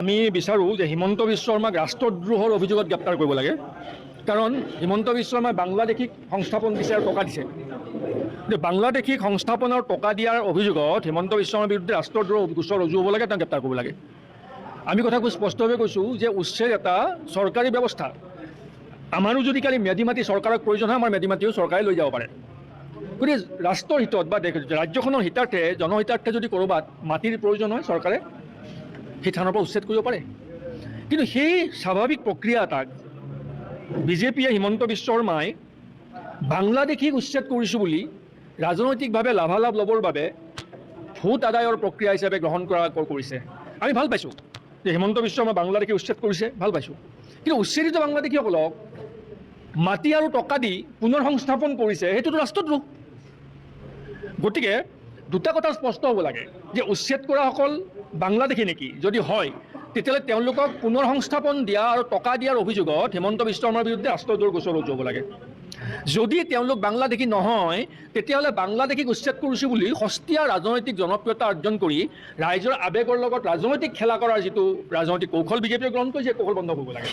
আমি বিচাৰোঁ যে হিমন্ত বিশ্ব শৰ্মাক ৰাষ্ট্ৰদ্ৰোহৰ অভিযোগত গ্ৰেপ্তাৰ কৰিব লাগে। কাৰণ হিমন্ত বিশ্ব শৰ্মাই বাংলাদেশীক সংস্থাপন দিছে আৰু টকা দিছে। যে বাংলাদেশীক সংস্থাপনৰ টকা দিয়াৰ অভিযোগত হিমন্ত বিশ্ব শৰ্মাৰ বিৰুদ্ধে ৰাষ্ট্ৰদ্ৰোহ গোচৰ ৰুজু হ'ব লাগে, তেওঁক গ্ৰেপ্তাৰ কৰিব লাগে। আমি কথাটো স্পষ্টভাৱে কৈছোঁ যে উচ্ছেদ এটা চৰকাৰী ব্যৱস্থা। আমাৰো যদি কালি মেডি মাটি চৰকাৰক প্ৰয়োজন হয়, আমাৰ মেডি মাটিও চৰকাৰে লৈ যাব পাৰে। গতিকে ৰাষ্ট্ৰৰ হিতত বা ৰাজ্যখনৰ হিতাৰ্থে, জনহিতাৰ্থে যদি ক'ৰবাত মাটিৰ প্ৰয়োজন হয় চৰকাৰে সেই থানৰ পৰা উচ্ছেদ কৰিব পাৰে কিন্তু সেই স্বাভাৱিক প্ৰক্ৰিয়া এটাক বিজেপিয়ে হিমন্ত বিশ্ব শৰ্মাই বাংলাদেশীক উচ্ছেদ কৰিছোঁ বুলি ৰাজনৈতিকভাৱে লাভালাভ ল'বৰ বাবে ভোট আদায়ৰ প্ৰক্ৰিয়া হিচাপে গ্ৰহণ কৰা কৰিছে। আমি ভালো পাইছোঁ যে হিমন্ত বিশ্ব শৰ্মা বাংলাদেশী উচ্ছেদ কৰিছে, ভালো পাইছোঁ। কিন্তু উচ্ছেদিত বাংলাদেশীসকলক মাটি আৰু টকা দি পুনৰ সংস্থাপন কৰিছে, সেইটোতো ৰাষ্ট্ৰদ্ৰোহ। গতিকে দুটা কথা স্পষ্ট হ'ব লাগে, যে উচ্ছেদ কৰাসকল বাংলাদেশী নেকি? যদি হয়, তেতিয়াহ'লে তেওঁলোকক পুনৰ সংস্থাপন দিয়া আৰু টকা দিয়াৰ অভিযোগত হিমন্ত বিশ্ব শৰ্মাৰ বিৰুদ্ধে ৰাষ্ট্ৰদ্ৰোহ গোচৰ ৰুজু হ'ব লাগে। যদি তেওঁলোক বাংলাদেশী নহয়, তেতিয়াহ'লে বাংলাদেশীক উচ্ছেদ কৰিছোঁ বুলি সস্তীয়া ৰাজনৈতিক জনপ্ৰিয়তা অৰ্জন কৰি ৰাইজৰ আৱেগৰ লগত ৰাজনৈতিক খেলা কৰাৰ যিটো ৰাজনৈতিক কৌশল, বিজেপিয়ে গ্ৰহণ কৰিছে কৌশল বন্ধ কৰিব লাগে।